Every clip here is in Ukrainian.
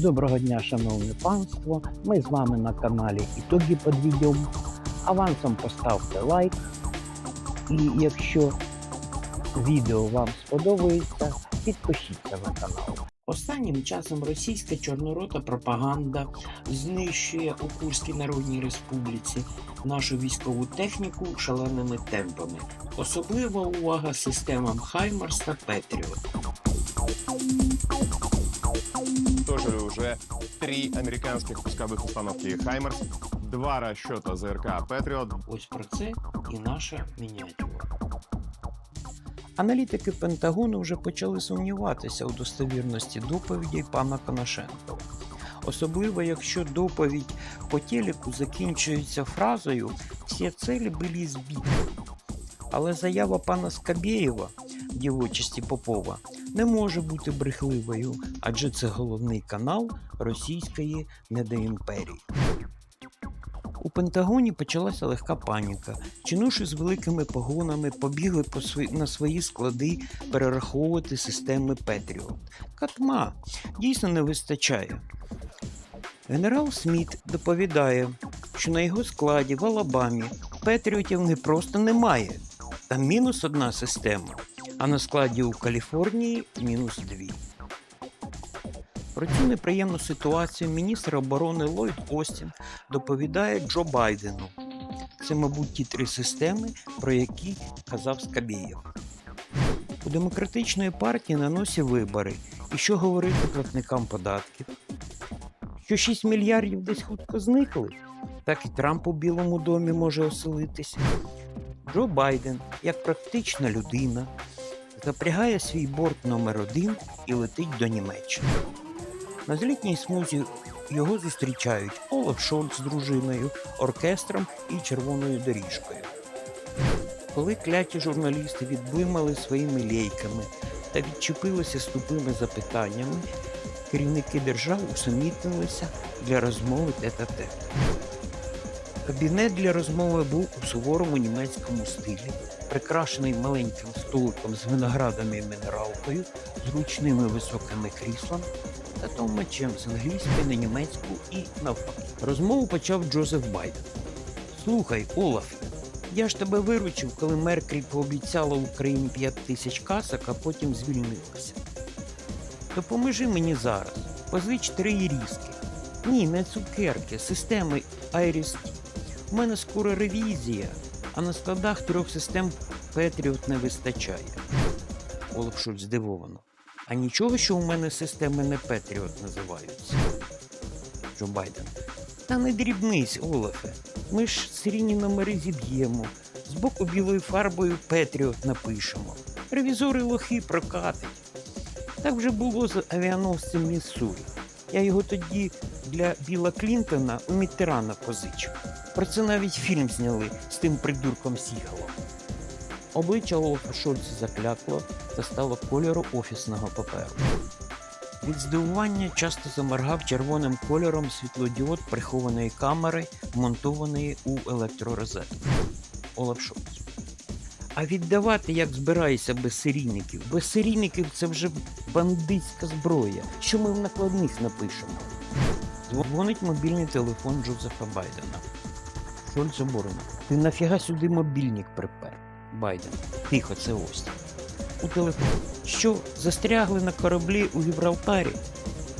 Доброго дня, шановне панство. Ми з вами на каналі Ітоги під відео. Авансом поставте лайк. І якщо відео вам сподобається, підпишіться на канал. Останнім часом російська чорнорота пропаганда знищує у Курській Народній Республіці нашу військову техніку шаленими темпами. Особлива увага системам Хаймарс та Петріот. Тоже уже три американских пусковых установки «Хаймерс», два расчета ЗРК «Патриот», Ось про це і наша мініатюра. Аналітики Пентагону вже почали сумніватися у достовірності доповідей пана Коношенкова. Особливо, якщо доповідь по телеку закінчується фразою «Всі цілі були збиті». Але заява пана Скабєєва, дівочості Попова, не може бути брехливою, адже це головний канал російської недоімперії. У Пентагоні почалася легка паніка. Чинуші з великими погонами побігли по свої, на свої склади перераховувати системи Петріот. Катма дійсно не вистачає. Генерал Сміт доповідає, що на його складі в Алабамі Петріотів не просто немає. Там мінус одна система, а на складі у Каліфорнії мінус дві. Про цю неприємну ситуацію міністр оборони Ллойд Остін доповідає Джо Байдену. Це, мабуть, ті три системи, про які казав Скабєєв. У демократичної партії на носі вибори. І що говорити платникам податків? Що 6 мільярдів десь хутко зникли? Так і Трамп у Білому домі може оселитися. Джо Байден, як практична людина, запрягає свій борт номер один і летить до Німеччини. На злітній смузі його зустрічають Олаф Шольц з дружиною, оркестром і червоною доріжкою. Коли кляті журналісти відблимали своїми лейками та відчепилися з тупими запитаннями, керівники держав усамітнилися для розмови тет-а-тет. Кабінет для розмови був у суворому німецькому стилі, прикрашений маленьким столиком з виноградами і мінералкою, зручними високими кріслами та товмачем з англійської на німецьку і навпаки. Розмову почав Джозеф Байден. Слухай, Олаф, я ж тебе виручив, коли Меркель пообіцяла Україні 5 тисяч касок, а потім звільнилася. Допоможи мені зараз. Позич три ірізки. Ні, не цукерки, системи T. У мене скоро ревізія, а на складах трьох систем Петріот не вистачає. Олаф Шульц здивовано. А нічого, що у мене системи не Петріот називаються. Джо Байден. Та не дрібнись, Олафе. Ми ж серійні номери зіб'ємо. Збоку білою фарбою Петріот напишемо. Ревізори лохи прокатить. Так вже було з авіаносцем Міссурі. Я його тоді для Біла Клінтона у Міттерана позичив. Про це навіть фільм зняли з тим придурком Сігалом. Обличчя Олафа Шольца заклякло та стало кольору офісного паперу. Від здивування часто заморгав червоним кольором світлодіод прихованої камери, вмонтованої у електророзетку. Олаф Шольц. А віддавати як збираєшся без серійників? Без серійників це вже бандитська зброя. Що ми в накладних напишемо? Дзвонить мобільний телефон Джозефа Байдена. Шольц обурено. Ти нафіга сюди мобільник припер? Байден. Тихо, це ось. У телефоні. Що, застрягли на кораблі у Гібралтарі?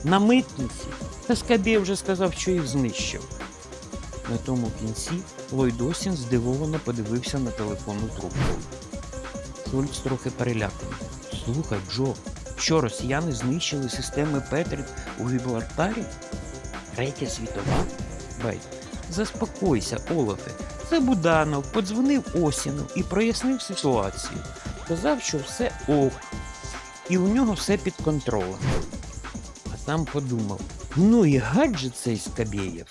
На митниці? Та Скабєй вже сказав, що їх знищив. На тому кінці Ллойд Остін здивовано подивився на телефонну трубку. Шульц трохи переляканий. Слухай, Джо, що росіяни знищили системи Петріт у Гібралтарі? Третя світова? Бей. Заспокойся, Олафе. Це Буданов подзвонив Осіну і прояснив ситуацію. Сказав, що все ок, і у нього все під контролем. А там подумав: ну і гаджет цей Скабєєв.